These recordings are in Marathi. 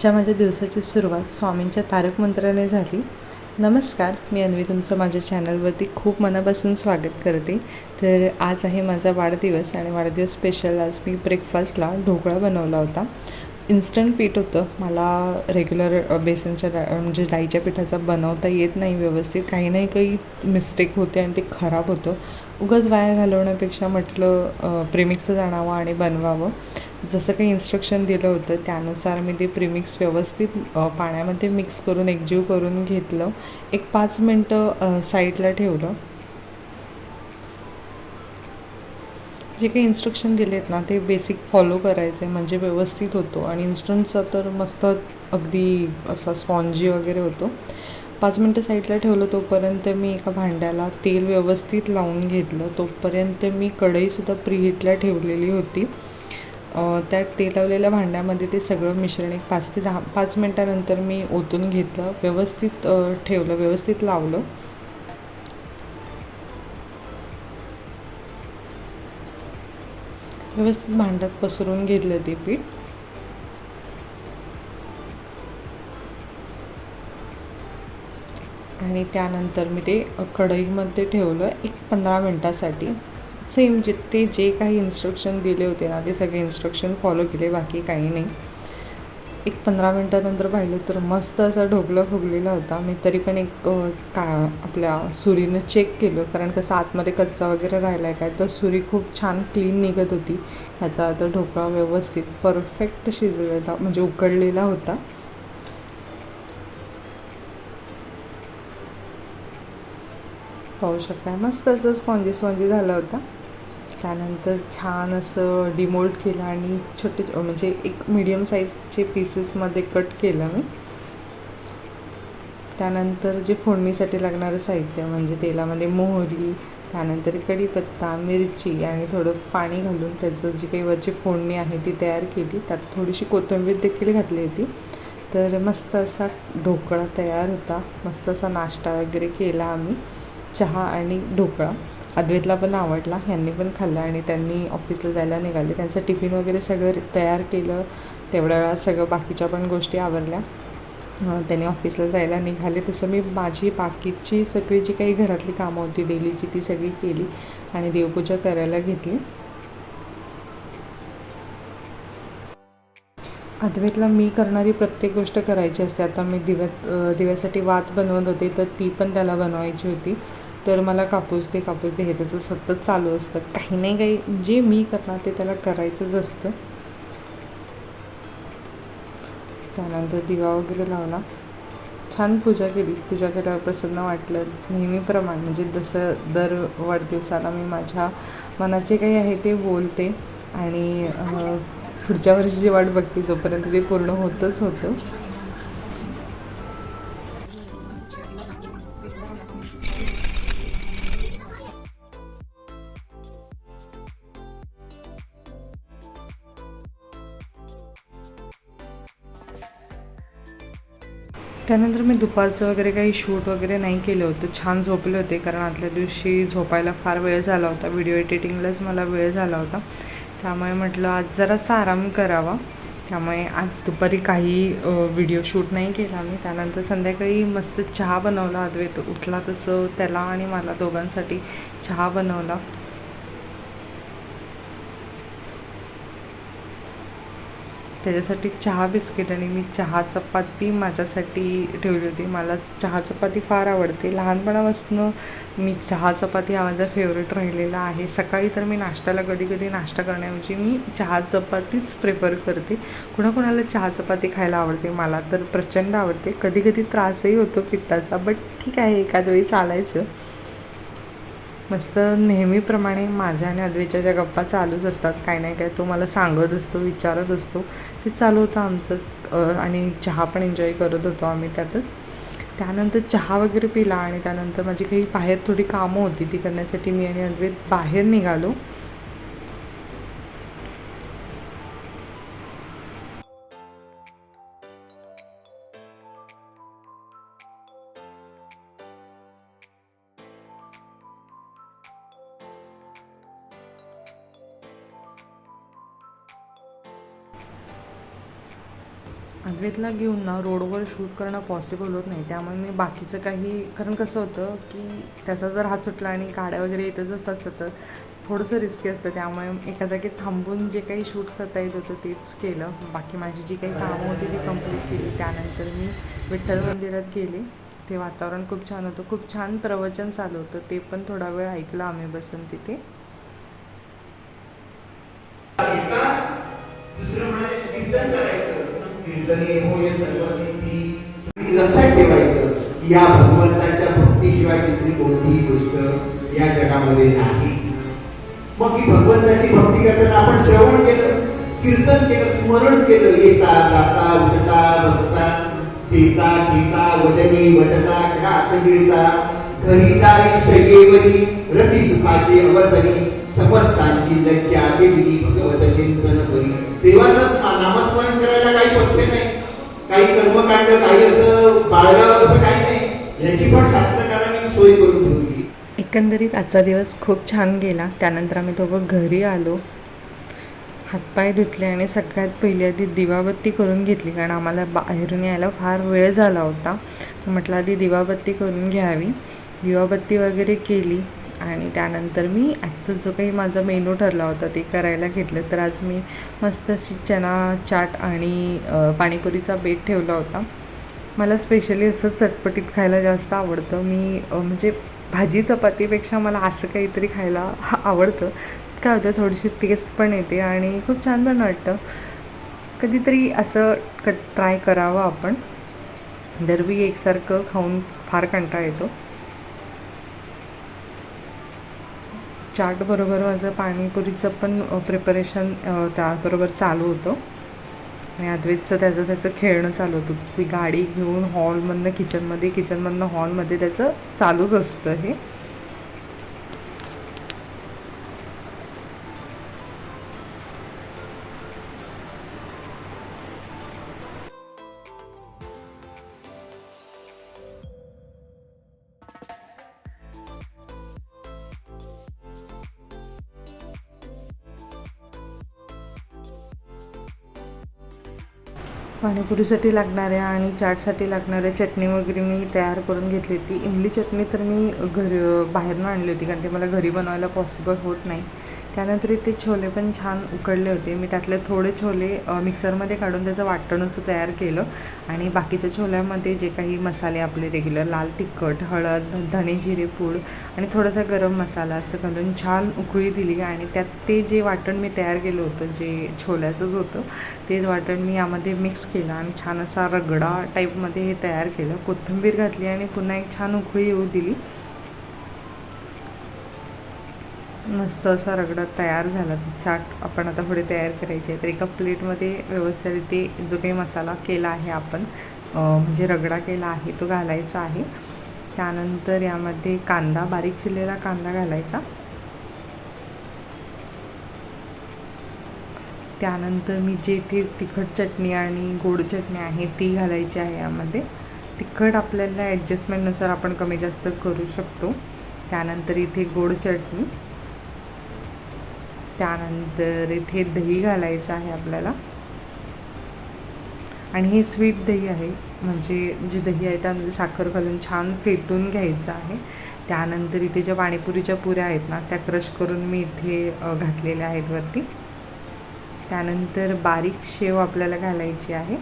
आजच्या माझ्या दिवसाची सुरुवात स्वामींच्या तारक मंत्राने झाली. नमस्कार मी अन्वी तुमचं माझ्या चॅनलवरती खूप मनापासून स्वागत करते. तर आज आहे माझा वाढदिवस आणि वाढदिवस स्पेशल आज मी ब्रेकफास्टला ढोकळा बनवला होता. इन्स्टंट पीठ होतं. मला रेग्युलर बेसनच्या म्हणजे डाईच्या पिठाचा बनवता येत नाही व्यवस्थित. काही नाही काही मिस्टेक होते आणि ते खराब होतं. उगाच वाया घालवण्यापेक्षा म्हटलं प्रेमिक्सच आणावं आणि बनवावं. जसं काही इन्स्ट्रक्शन दिलं होतं त्यानुसार मी ते प्रिमिक्स व्यवस्थित पाण्यामध्ये मिक्स करून एकजीव करून घेतलं. एक पाच मिनटं साईडला ठेवलं. जे काही इन्स्ट्रक्शन दिलेत ना ते बेसिक फॉलो करायचे म्हणजे व्यवस्थित होतो. आणि इन्स्टंटचा तर मस्त अगदी असा स्पॉन्जी वगैरे होतो. पाच मिनटं साईडला ठेवलं तोपर्यंत मी एका भांड्याला तेल व्यवस्थित लावून घेतलं. तोपर्यंत मी कढईसुद्धा प्रीहीटला ठेवलेली होती. त्या तेल लावलेल्या भांड्यामध्ये ते सगळं मिश्रण एक पाच ते दहा पाच मिनटानंतर मी ओतून घेतलं. व्यवस्थित ठेवलं व्यवस्थित लावलं. व्यवस्थित भांड्यात पसरून घेतलं ते पीठ. आणि त्यानंतर मी ते कढईमध्ये ठेवलं एक पंधरा मिनटासाठी. सेम जे ते जे काही इन्स्ट्रक्शन दिले होते ना ते सगळे इन्स्ट्रक्शन फॉलो केले बाकी काही नाही. एक पंधरा मिनटानंतर पाहिलं तर मस्त असा ढोकळा फुगलेला होता. मी तरी पण एक का आपल्या सुरीनं चेक केलं. कारण कसं आतमध्ये कच्चा वगैरे राहिला आहे काय तर सुरी खूप छान क्लीन निघत होती. ह्याचा आता ढोकळा व्यवस्थित परफेक्ट शिजलेला म्हणजे उकडलेला होता. पाहू शकता मस्त असं स्पॉन्जी स्पॉन्जी झाला होता. त्यानंतर छान असं डिमोल्ड केलं आणि छोटे म्हणजे एक मीडियम साईजचे पीसेसमध्ये कट केलं मी. त्यानंतर जे फोडणीसाठी लागणारं साहित्य म्हणजे तेलामध्ये मोहरी त्यानंतर कढीपत्ता मिरची आणि थोडं पाणी घालून त्याचं जी काही वरची फोडणी आहे ती तयार केली. त्यात थोडीशी कोथिंबीर देखील घातली होती. तर मस्त असा ढोकळा तयार होता. मस्त असा नाश्ता वगैरे केला आम्ही. चहा आणि ढोकळा. अद्वैतला पण आवडला ह्यांनी पण खाल्ला आणि त्यांनी ऑफिसला जायला निघाले. त्यांचं टिफिन वगैरे सगळं तयार केलं. तेवढ्या वेळात सगळं बाकीच्या पण गोष्टी आवरल्या. त्यांनी ऑफिसला जायला निघाले. तसं मी माझी बाकीची सगळी जी काही घरातली कामं होती डेलीची ती सगळी केली आणि देवपूजा करायला घेतली. अद्वैतला मी करणारी प्रत्येक गोष्ट करायची असते. आता मी दिव्यात दिव्यासाठी वात बनवत होते तर ती पण त्याला बनवायची होती. तर मला कापूस दे कापूस दे हे त्याचं सतत चालू असतं. काही नाही काही जे मी करणार ते त्याला करायचंच असतं. त्यानंतर दिवा वगैरे लावला. छान पूजा केली. पूजा केल्यावर प्रसन्न वाटलं. नेहमीप्रमाणे म्हणजे जसं दर वाढदिवसाला मी माझ्या मनात जे काही आहे ते बोलते. आणि पुढच्या वर्षीची वाट बघते जोपर्यंत ते पूर्ण होतच होतं. त्यानंतर मी दुपारचं वगैरे काही शूट वगैरे नाही केलं होतं. छान झोपले होते कारण आदल्या दिवशी झोपायला फार वेळ झाला होता. व्हिडिओ एडिटिंगलाच मला वेळ झाला होता. त्यामुळे म्हटलं आज जरासा आराम करावा. त्यामुळे आज दुपारी काही व्हिडिओ शूट नाही केला मी. त्यानंतर संध्याकाळी मस्त चहा बनवला. अद्वैत उठला तसं त्याला आणि मला दोघांसाठी चहा बनवला. त्याच्यासाठी चहा बिस्किट आणि मी चहा चपाती माझ्यासाठी ठेवली होती. मला चहा चपाती फार आवडते. लहानपणापासून मी चहा चपाती हा माझा फेवरेट राहिलेला आहे. सकाळी तर मी नाश्त्याला कधी कधी नाश्ता करण्याऐवजी मी चहा चपातीच प्रेफर करते. कुणाकुणाला चहा चपाती खायला आवडते मला तर प्रचंड आवडते. कधी कधी त्रासही होतो पित्ताचा बट ठीक आहे एखाद वेळी चालायचं. मस्त नेहमीप्रमाणे माझ्या आणि अद्वेच्या ज्या गप्पा चालूच असतात काय नाही काय तो मला सांगत असतो विचारत असतो. ते चालू होतं आमचं आणि चहा पण एन्जॉय करत होतो आम्ही त्यातच. त्यानंतर चहा वगैरे पिला आणि त्यानंतर माझी काही बाहेर थोडी कामं होती ती करण्यासाठी मी आणि अद्वैत बाहेर निघालो. अद्वैतला घेऊन ना रोडवर शूट करणं पॉसिबल होत नाही. त्यामुळे मी बाकीचं काही कारण कसं होतं की त्याचा जर हात सुटला आणि गाड्या वगैरे येतच असतात सतत थोडंसं रिस्की असतं. त्यामुळे एका जागी थांबून जे काही शूट करता येत होतं तेच केलं. बाकी माझी जी काही कामं होती ती कंप्लीट केली. त्यानंतर मी विठ्ठल मंदिरात गेले. ते वातावरण खूप छान होतं. खूप छान प्रवचन चालू होतं. ते पण थोडा वेळ ऐकलं आम्ही बसून तिथे. दुसरं कीर्तने होय सर्व सिद्धी. लक्षात ठेवायचं की या भगवंताच्या भक्तीशिवाय दुसरी कोणतीही गोष्ट या जगामध्ये नाही. मग ही भगवंताची भक्ती करताना आपण श्रवण केलं कीर्तन केलं स्मरण केलं येता जाता उठता बसता देता घेता वदनी वदता घास गिळता घरी दारी शय्येवरी रती सुखाचे अवसरी समस्तांची लज्जा वेगळी भगवत चिंतन करी. देवाचं नामस्मरण करायला काही पथ्य नाही. काही कर्मकांड काही असं बाळगावं असं काही नाही. याची पण शास्त्रकारांनी सोय करून ठेवली. एकंदरीत आजचा दिवस खूप छान गेला. त्यानंतर आम्ही दोघं घरी आलो. हातपाय धुतले आणि सगळ्यात पहिली आधी दिवाबत्ती करून घेतली कारण आम्हाला बाहेरून यायला फार वेळ झाला होता. म्हटलं आधी दिवाबत्ती करून घ्यावी. दिवाबत्ती वगैरे केली. आणि त्यानंतर मी आजचा जो काही माझा मेनू ठरला होता ते करायला घेतलं. तर आज मी मस्त अशी चना चाट आणि पाणीपुरीचा बेट ठेवला होता. मला स्पेशली असं चटपटीत खायला जास्त आवडतं. मी म्हणजे भाजी चपातीपेक्षा मला असं काहीतरी खायला आवडतं. काय होतं थोडीशी टेस्ट पण येते आणि खूप छान पण वाटतं. कधीतरी असं क ट्राय करावं आपण. दरवी एकसारखं खाऊन फार कंटाळा येतो. चाटबरोबर माझं पाणीपुरीचं पण प्रिपरेशन त्याबरोबर चालू होतं. आणि अद्वैतचं त्याचं त्याचं खेळणं चालू होतं. ती गाडी घेऊन हॉलमधनं किचनमध्ये किचनमधनं हॉलमध्ये त्याचं चालूच असतं हे. पाणीपुरीसाठी लागणाऱ्या आणि चाटसाठी लागणाऱ्या चटणी वगैरे मी तयार करून घेतली होती. इमली चटणी तर मी घर बाहेरनं आणली होती कारण ते मला घरी बनवायला पॉसिबल होत नाही. त्यानंतर ते छोले पण छान उकडले होते. मी त्यातले थोडे छोले मिक्सरमध्ये काढून त्याचं वाटण असं तयार केलं. आणि बाकीच्या छोल्यामध्ये जे काही मसाले आपले रेग्युलर लाल तिखट हळद धणे जिरे पूड आणि थोडासा गरम मसाला असं घालून छान उकळी दिली आणि त्यात ते जे वाटण मी तयार केलं होतं जे छोल्याचंच होतं ते वाटण मी यामध्ये मिक्स केलं आणि छान असा रगडा टाईपमध्ये हे तयार केलं. कोथिंबीर घातली आणि पुन्हा एक छान उकळी येऊ दिली. मस्त असा रगडा तयार झाला. चाट आपण आता पुढे तयार करायची आहे. तर एका प्लेटमध्ये व्यवस्थित जो काही मसाला केला आहे आपण म्हणजे रगडा केला आहे तो घालायचा आहे. त्यानंतर यामध्ये कांदा बारीक चिरलेला कांदा घालायचा. त्यानंतर मी जे इथे तिखट चटणी आणि गोड चटणी आहे ती घालायची आहे यामध्ये. तिखट आपल्याला ॲडजस्टमेंटनुसार आपण कमी जास्त करू शकतो. त्यानंतर इथे गोड चटणी. त्यानंतर इथे दही घालायचं आहे आपल्याला. आणि हे स्वीट दही आहे. म्हणजे जे दही आहे त्यामध्ये साखर घालून छान फेटून घ्यायचं आहे. त्यानंतर इथे ज्या पाणीपुरीच्या पुऱ्या आहेत ना त्या क्रश करून मी इथे घातलेल्या आहेत वरती. त्यानंतर बारीक शेव आपल्याला घालायची आहे.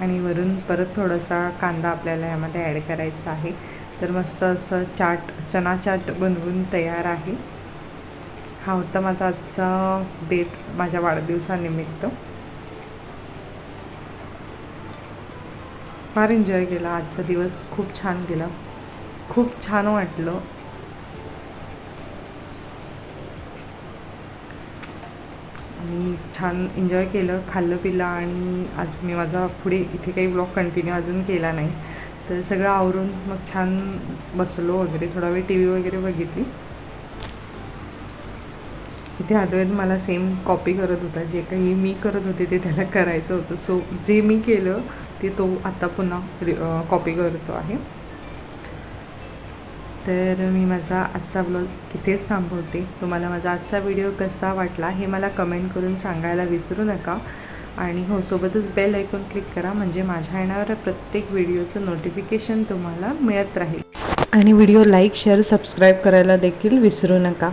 आणि वरून परत थोडासा कांदा आपल्याला यामध्ये ॲड करायचा आहे. तर मस्त असं चाट चना चाट बनवून तयार आहे. हा होता माझा आजचा बेत माझ्या वाढदिवसानिमित्त. फार एन्जॉय केला. आजचा दिवस खूप छान गेला. खूप छान वाटलं. आणि छान एन्जॉय केलं खाल्लं पिलं आणि आज मी माझा पुढे इथे काही ब्लॉग कंटिन्यू अजून केला नाही. तर सगळं आवरून मग छान बसलो वगैरे. थोडा वेळ टी व्ही वगैरे बघितली. इथे अद्वैत मला सेम कॉपी करत होता. जे काही मी करत होते ते त्याला करायचं होतं. सो जे मी केलं ते तो आता पुन्हा कॉपी करतो आहे. तर मी माझा आजचा ब्लॉग इथेच थांबवते. तुम्हाला माझा आजचा व्हिडिओ कसा वाटला हे मला कमेंट करून सांगायला विसरू नका. आणि हो सोबतच बेल ऐकून क्लिक करा. म्हणजे माझ्या येणाऱ्या प्रत्येक व्हिडिओचं नोटिफिकेशन तुम्हाला मिळत राहील. आणि व्हिडिओ लाईक शेअर सबस्क्राईब करायला देखील विसरू नका.